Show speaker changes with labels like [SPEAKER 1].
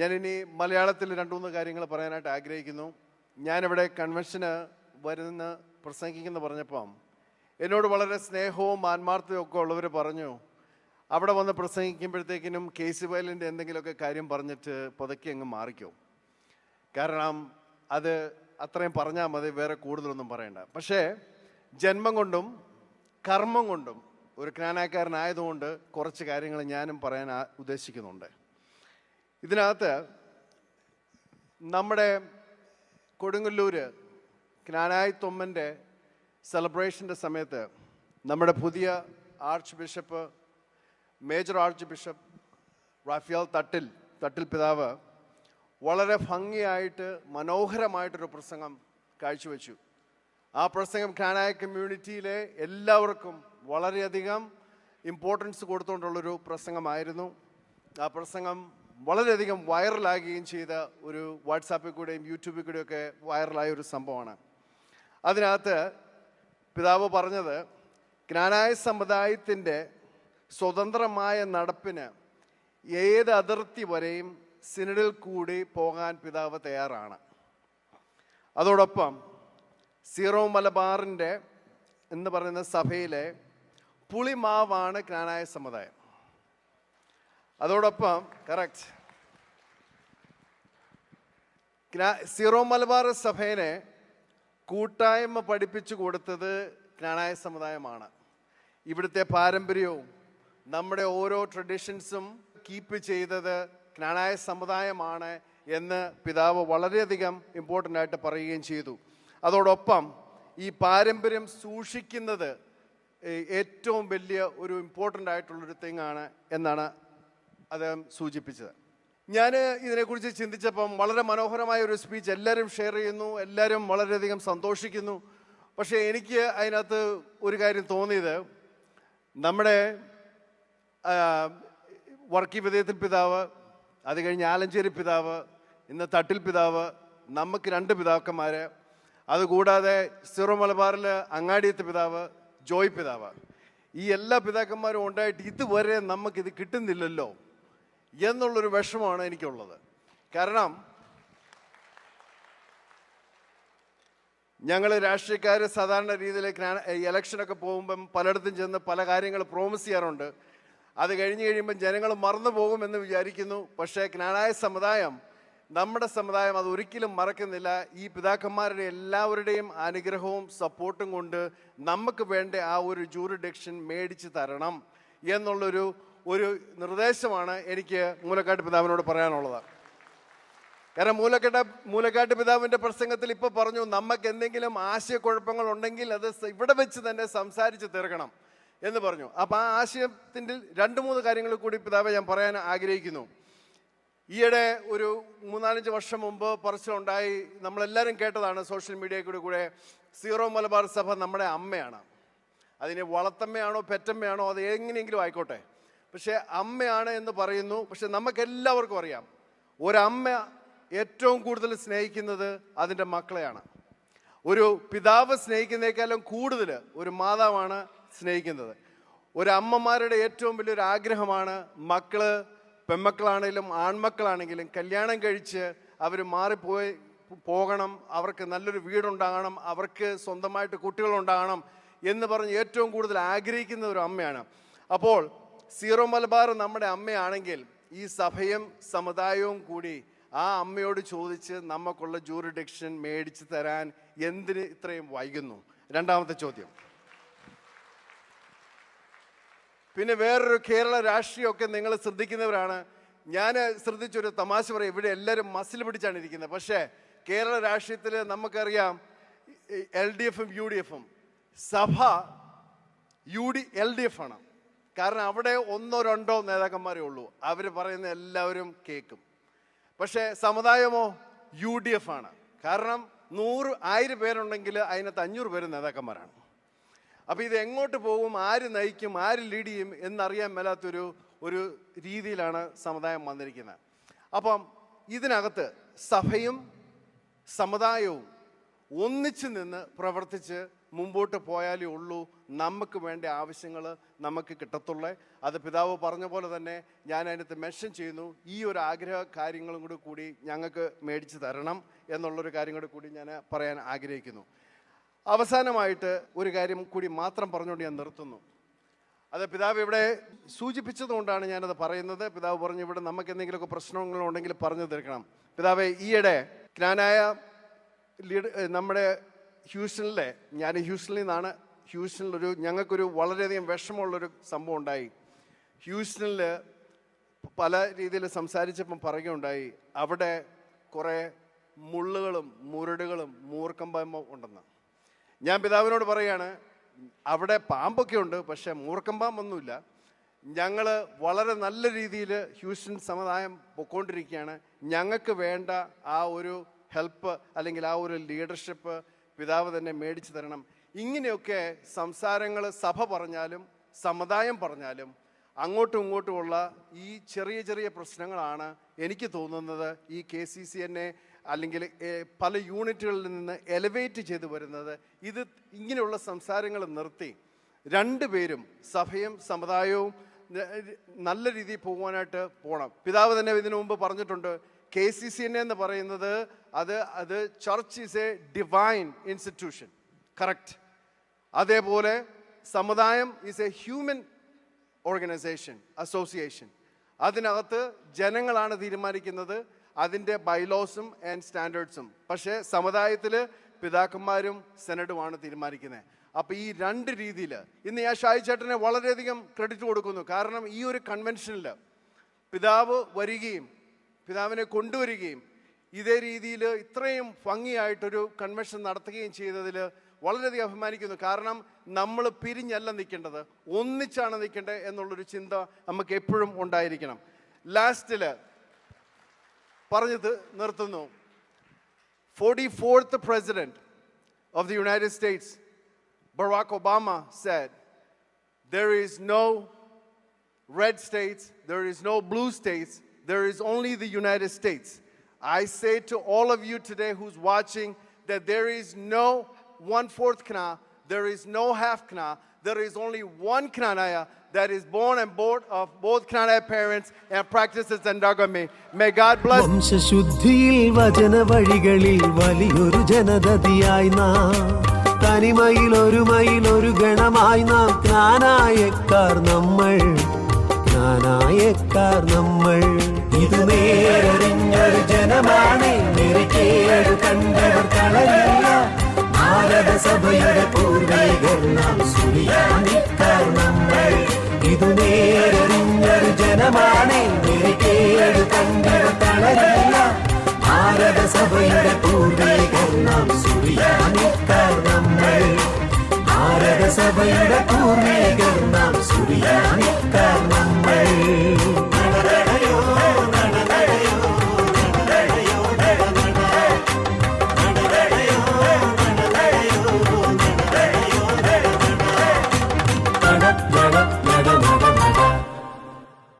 [SPEAKER 1] ഞാനിനി മലയാളത്തിൽ രണ്ട് മൂന്ന് കാര്യങ്ങൾ പറയാനായിട്ട് ആഗ്രഹിക്കുന്നു. ഞാനിവിടെ കൺവെൻഷന് വരുന്ന പ്രസംഗിക്കുന്ന പറഞ്ഞപ്പം എന്നോട് വളരെ സ്നേഹവും ആത്മാർത്ഥവും ഒക്കെ ഉള്ളവർ പറഞ്ഞു അവിടെ വന്ന് പ്രസംഗിക്കുമ്പോഴത്തേക്കിനും കെ സി വയലിന്റെ എന്തെങ്കിലുമൊക്കെ കാര്യം പറഞ്ഞിട്ട് പുതക്കി അങ്ങ് മാറിക്കോ. കാരണം അത് അത്രയും പറഞ്ഞാൽ മതി വേറെ കൂടുതലൊന്നും പറയണ്ട. പക്ഷേ ജന്മം കൊണ്ടും കർമ്മം കൊണ്ടും ഒരു ജ്ഞാനാക്കാരനായതുകൊണ്ട് കുറച്ച് കാര്യങ്ങൾ ഞാനും പറയാൻ ഉദ്ദേശിക്കുന്നുണ്ട്. ഇതിനകത്ത് നമ്മുടെ കൊടുങ്ങല്ലൂർ ജ്ഞാനായി തൊമ്മന്റെ സെലിബ്രേഷന്റെ സമയത്ത് നമ്മുടെ പുതിയ archbishop major archbishop Raphael Thattil Thattil പിതാവ് വളരെ ഭംഗിയായിട്ട് മനോഹരമായിട്ടൊരു പ്രസംഗം കാഴ്ചവെച്ചു. ആ പ്രസംഗം ഖാനായ കമ്മ്യൂണിറ്റിയിലെ എല്ലാവർക്കും വളരെയധികം ഇമ്പോർട്ടൻസ് കൊടുത്തുകൊണ്ടുള്ളൊരു പ്രസംഗമായിരുന്നു. ആ പ്രസംഗം വളരെയധികം വൈറലാകുകയും ചെയ്ത ഒരു വാട്സാപ്പിൽ കൂടെയും യൂട്യൂബിൽ കൂടെയൊക്കെ വൈറലായ ഒരു സംഭവമാണ്. അതിനകത്ത് പിതാവ് പറഞ്ഞത് ജ്ഞാനായ സമുദായത്തിന്റെ സ്വതന്ത്രമായ നടപ്പിന് ഏത് അതിർത്തി വരെയും സിനഡിൽ കൂടി പോകാൻ പിതാവ് തയ്യാറാണ്. അതോടൊപ്പം സീറോ മലബാറിന്റെ എന്ന് പറയുന്ന സഭയിലെ പുളിമാവാണ് ജ്ഞാനായ സമുദായം. അതോടൊപ്പം കറക്റ്റ് സീറോ മലബാർ സഭേനെ കൂട്ടായ്മ പഠിപ്പിച്ചു കൊടുത്തത് ജ്ഞാനായ സമുദായമാണ്. ഇവിടുത്തെ പാരമ്പര്യവും നമ്മുടെ ഓരോ ട്രഡീഷൻസും കീപ്പ് ചെയ്തത് ജ്ഞാനായ സമുദായമാണ് എന്ന് പിതാവ് വളരെയധികം ഇമ്പോർട്ടന്റ് ആയിട്ട് പറയുകയും ചെയ്തു. അതോടൊപ്പം ഈ പാരമ്പര്യം സൂക്ഷിക്കുന്നത് ഏറ്റവും വലിയ ഒരു ഇമ്പോർട്ടന്റ് ആയിട്ടുള്ളൊരു തിങ്ങാണ് എന്നാണ് അദ്ദേഹം സൂചിപ്പിച്ചത്. ഞാൻ ഇതിനെക്കുറിച്ച് ചിന്തിച്ചപ്പം വളരെ മനോഹരമായ ഒരു സ്പീച്ച് എല്ലാവരും ഷെയർ ചെയ്യുന്നു എല്ലാവരും വളരെയധികം സന്തോഷിക്കുന്നു. പക്ഷേ എനിക്ക് അതിനകത്ത് ഒരു കാര്യം തോന്നിയത്. നമ്മുടെ വർക്കി വിധേയത്തിൽ പിതാവ് അത് കഴിഞ്ഞ് ആലഞ്ചേരി പിതാവ് ഇന്ന് തട്ടിൽ പിതാവ് നമുക്ക് രണ്ട് പിതാക്കന്മാർ അതുകൂടാതെ സിറോ മലബാറിൽ അങ്ങാടിയത്തെ പിതാവ് ജോയ് പിതാവ്. ഈ എല്ലാ പിതാക്കന്മാരും ഉണ്ടായിട്ട് ഇതുവരെ നമുക്കിത് കിട്ടുന്നില്ലല്ലോ. എന്നുള്ളൊരു വിഷമമാണ് എനിക്കുള്ളത്. കാരണം ഞങ്ങൾ രാഷ്ട്രീയക്കാർ സാധാരണ രീതിയിൽ ഇലക്ഷനൊക്കെ പോകുമ്പം പലയിടത്തും ചെന്ന് പല കാര്യങ്ങൾ പ്രോമിസ് ചെയ്യാറുണ്ട്. അത് കഴിഞ്ഞ് കഴിയുമ്പം ജനങ്ങൾ മറന്നു പോകുമെന്ന് വിചാരിക്കുന്നു. പക്ഷേ ജ്ഞാനായ സമുദായം നമ്മുടെ സമുദായം അത് ഒരിക്കലും മറക്കുന്നില്ല. ഈ പിതാക്കന്മാരുടെ എല്ലാവരുടെയും അനുഗ്രഹവും സപ്പോർട്ടും കൊണ്ട് നമുക്ക് വേണ്ട ആ ഒരു ജൂറിഡിക്ഷൻ മേടിച്ച് തരണം എന്നുള്ളൊരു ഒരു നിർദ്ദേശമാണ് എനിക്ക് മൂലക്കാട്ട് പിതാവിനോട് പറയാനുള്ളത്. കാരണം മൂലക്കെട്ട മൂലക്കാട്ട് പിതാവിന്റെ പ്രസംഗത്തിൽ ഇപ്പൊ പറഞ്ഞു നമുക്ക് എന്തെങ്കിലും ആശയക്കുഴപ്പങ്ങൾ ഉണ്ടെങ്കിൽ അത് ഇവിടെ വെച്ച് തന്നെ സംസാരിച്ച് തീർക്കണം എന്ന് പറഞ്ഞു. അപ്പൊ ആ ആശയത്തിന്റെ രണ്ട് മൂന്ന് കാര്യങ്ങൾ കൂടി പിതാവ് ഞാൻ പറയാൻ ആഗ്രഹിക്കുന്നു. ഈയിടെ ഒരു മൂന്നാലഞ്ച് വർഷം മുമ്പ് പറച്ചിലുണ്ടായി നമ്മളെല്ലാവരും കേട്ടതാണ് സോഷ്യൽ മീഡിയയിൽ കൂടി കൂടെ സീറോ മലബാർ സഭ നമ്മുടെ അമ്മയാണ്. അതിന് വളത്തമ്മയാണോ പെറ്റമ്മയാണോ അത് എങ്ങനെയെങ്കിലും ആയിക്കോട്ടെ. പക്ഷേ അമ്മയാണ് എന്ന് പറയുന്നു. പക്ഷെ നമുക്ക് എല്ലാവർക്കും അറിയാം. ഒരമ്മ ഏറ്റവും കൂടുതൽ സ്നേഹിക്കുന്നത് അതിന്റെ മക്കളെയാണ്. ഒരു പിതാവ് സ്നേഹിക്കുന്നതിനേക്കാളും കൂടുതൽ ഒരു മാതാവാണ് സ്നേഹിക്കുന്നത്. ഒരു അമ്മമാരുടെ ഏറ്റവും വലിയൊരു ആഗ്രഹമാണ് മക്കൾ പെൺമക്കളാണെങ്കിലും ആൺമക്കളാണെങ്കിലും കല്യാണം കഴിച്ച് അവർ മാറിപ്പോയി പോകണം അവർക്ക് നല്ലൊരു വീടുണ്ടാകണം അവർക്ക് സ്വന്തമായിട്ട് കുട്ടികളുണ്ടാകണം എന്ന് പറഞ്ഞ് ഏറ്റവും കൂടുതൽ ആഗ്രഹിക്കുന്ന ഒരു അമ്മയാണ്. അപ്പോൾ സീറോ മലബാർ നമ്മുടെ അമ്മയാണെങ്കിൽ ഈ സഭയും സമുദായവും കൂടി ആ അമ്മയോട് ചോദിച്ച് നമുക്കുള്ള ജൂറിഡിക്ഷൻ മേടിച്ച് തരാൻ എന്തിന് ഇത്രയും വൈകുന്നു? രണ്ടാമത്തെ ചോദ്യം. പിന്നെ വേറൊരു കേരള രാഷ്ട്രീയമൊക്കെ നിങ്ങൾ ശ്രദ്ധിക്കുന്നവരാണ്. ഞാൻ ശ്രദ്ധിച്ചൊരു തമാശ പറയും. ഇവിടെ എല്ലാവരും മസിൽ പിടിച്ചാണ് ഇരിക്കുന്നത്. പക്ഷേ കേരള രാഷ്ട്രീയത്തിൽ നമുക്കറിയാം എൽ ഡി എഫും യു ഡി എഫും. സഭ U D L D F ആണ്. കാരണം അവിടെ ഒന്നോ രണ്ടോ നേതാക്കന്മാരേ ഉള്ളൂ. അവർ പറയുന്ന എല്ലാവരും കേൾക്കും പക്ഷേ സമുദായമോ യു ഡി എഫ് ആണ്. കാരണം നൂറ് ആയിരം പേരുണ്ടെങ്കിൽ അതിനകത്ത് അഞ്ഞൂറ് പേര് നേതാക്കന്മാരാണ്. അപ്പോൾ ഇത് എങ്ങോട്ട് പോകും ആര് നയിക്കും ആര് ലീഡ് ചെയ്യും എന്നറിയാൻ മേലാത്തൊരു ഒരു രീതിയിലാണ് സമുദായം വന്നിരിക്കുന്നത്. അപ്പം ഇതിനകത്ത് സഭയും സമുദായവും ഒന്നിച്ചു നിന്ന് പ്രവർത്തിച്ച് മുമ്പോട്ട് പോയാലേ ഉള്ളൂ നമുക്ക് വേണ്ട ആവശ്യങ്ങൾ നമുക്ക് കിട്ടത്തുള്ളേ. അത് പിതാവ് പറഞ്ഞ പോലെ തന്നെ ഞാൻ അതിനകത്ത് മെൻഷൻ ചെയ്യുന്നു. ഈ ഒരു ആഗ്രഹ കാര്യങ്ങളും കൂടി കൂടി ഞങ്ങൾക്ക് മേടിച്ച് തരണം എന്നുള്ളൊരു കാര്യം കൂടി കൂടി ഞാൻ പറയാൻ ആഗ്രഹിക്കുന്നു. അവസാനമായിട്ട് ഒരു കാര്യം കൂടി മാത്രം പറഞ്ഞുകൊണ്ട് ഞാൻ നിർത്തുന്നു. അത് പിതാവ് ഇവിടെ സൂചിപ്പിച്ചതുകൊണ്ടാണ് ഞാനത് പറയുന്നത്. പിതാവ് പറഞ്ഞു ഇവിടെ നമുക്ക് എന്തെങ്കിലുമൊക്കെ പ്രശ്നങ്ങളുണ്ടെങ്കിൽ പറഞ്ഞു തീർക്കണം. പിതാവെ ഈയിടെ ജ്ഞാനായ ലീഡ് നമ്മുടെ ഹ്യൂസ്റ്റണിലെ ഞാൻ ഹ്യൂസ്റ്റണിൽ നിന്നാണ് ഹ്യൂസ്റ്റണിലൊരു ഞങ്ങൾക്കൊരു വളരെയധികം വിഷമമുള്ളൊരു സംഭവം ഉണ്ടായി ഹ്യൂസ്റ്റണിൽ പല രീതിയിൽ സംസാരിച്ചപ്പം പറയുകയുണ്ടായി അവിടെ കുറേ മുള്ളുകളും മുരടുകളും മൂർക്കമ്പം ഉണ്ടെന്ന്. ഞാൻ പിതാവിനോട് പറയാണ് അവിടെ പാമ്പൊക്കെ ഉണ്ട് പക്ഷേ മൂർക്കമ്പാമ്പൊന്നുമില്ല ഞങ്ങൾ വളരെ നല്ല രീതിയിൽ ഹ്യൂസ്റ്റൺ സമുദായം പൊക്കോണ്ടിരിക്കുകയാണ്. ഞങ്ങൾക്ക് വേണ്ട ആ ഒരു ഹെൽപ്പ് അല്ലെങ്കിൽ ആ ഒരു ലീഡർഷിപ്പ് പിതാവ് തന്നെ മേടിച്ചു തരണം. ഇങ്ങനെയൊക്കെ സംസാരങ്ങൾ സഭ പറഞ്ഞാലും സമുദായം പറഞ്ഞാലും അങ്ങോട്ടും ഇങ്ങോട്ടുമുള്ള ഈ ചെറിയ ചെറിയ പ്രശ്നങ്ങളാണ് എനിക്ക് തോന്നുന്നത് ഈ കെ സി സി എന്നെ അല്ലെങ്കിൽ പല യൂണിറ്റുകളിൽ നിന്ന് എലവേറ്റ് ചെയ്തു വരുന്നത്. ഇത് ഇങ്ങനെയുള്ള സംസാരങ്ങൾ നിർത്തി രണ്ടുപേരും സഭയും സമുദായവും നല്ല രീതിയിൽ പോകുവാനായിട്ട് പോകണം പിതാവ് തന്നെ ഇതിനു മുമ്പ് പറഞ്ഞിട്ടുണ്ട് കെ സി സി എൻ എന്ന് പറയുന്നത് അത് അത് church is a divine institution. Correct അതേപോലെ സമുദായം is a human organisation association അതിനകത്ത് ജനങ്ങളാണ് തീരുമാനിക്കുന്നത് അതിന്റെ ബൈലോസും ആൻഡ് സ്റ്റാൻഡേർഡ്സും പക്ഷേ സമുദായത്തിൽ പിതാക്കന്മാരും സെനറ്റുമാണ് തീരുമാനിക്കുന്നത്. അപ്പോൾ ഈ രണ്ട് രീതിയിൽ ഇന്ന് ഞാൻ ഷായി ചേട്ടനെ വളരെയധികം ക്രെഡിറ്റ് കൊടുക്കുന്നു. കാരണം ഈ ഒരു കൺവെൻഷനിൽ പിതാവ് വരികയും പിതാവിനെ കൊണ്ടുവരികയും ഇതേ രീതിയിൽ ഇത്രയും ഭംഗിയായിട്ടൊരു കൺവെൻഷൻ നടത്തുകയും ചെയ്തതിൽ വളരെയധികം അഭിമാനിക്കുന്നു കാരണം നമ്മൾ പിരിഞ്ഞല്ല നിൽക്കേണ്ടത് ഒന്നിച്ചാണ് നിൽക്കേണ്ടത് എന്നുള്ളൊരു ചിന്ത നമുക്ക് എപ്പോഴും ഉണ്ടായിരിക്കണം ലാസ്റ്റിൽ പറഞ്ഞു തി- നിർത്തുന്നു forty fourth president of the United States Barack Obama said there is no red states, there is no blue states, there is only the United States. I say to all of you today who's watching that there is no one fourth Kna, there is no half Kna, there is only one Knanaya that is born and born of both Knanaya parents and practices endogamy. May God bless.
[SPEAKER 2] വംശശുദ്ധിയിൽ വചന വഴികളിൽ വലിയൊരു ജനതതിയായി നാം തനിമയിൽ ഒരു മയിൽ ഒരു ഗണമായി നാം ജ്ഞാനായക്കാർ നമ്മൾ ജ്ഞാനായക്കാർ നമ്മൾ ഇത് നേരറിഞ്ഞൊരു ജനമാണ് നിരക്കേട് കണ്ടവർ ഭാരതസഭയുടെ പൂർവികർ നാം സുറിയാനിക്കാർ ഇത് നേരറിഞ്ഞൊരു ജനമാണ് നിരക്കേട് കണ്ടവർ കളയില്ല ഭാരതസഭയുടെ പൂർവികർ നാം സുറിയാനിക്കാർ നമ്മൾ പൂർവികർ നാം സുറിയാനിക്കാർ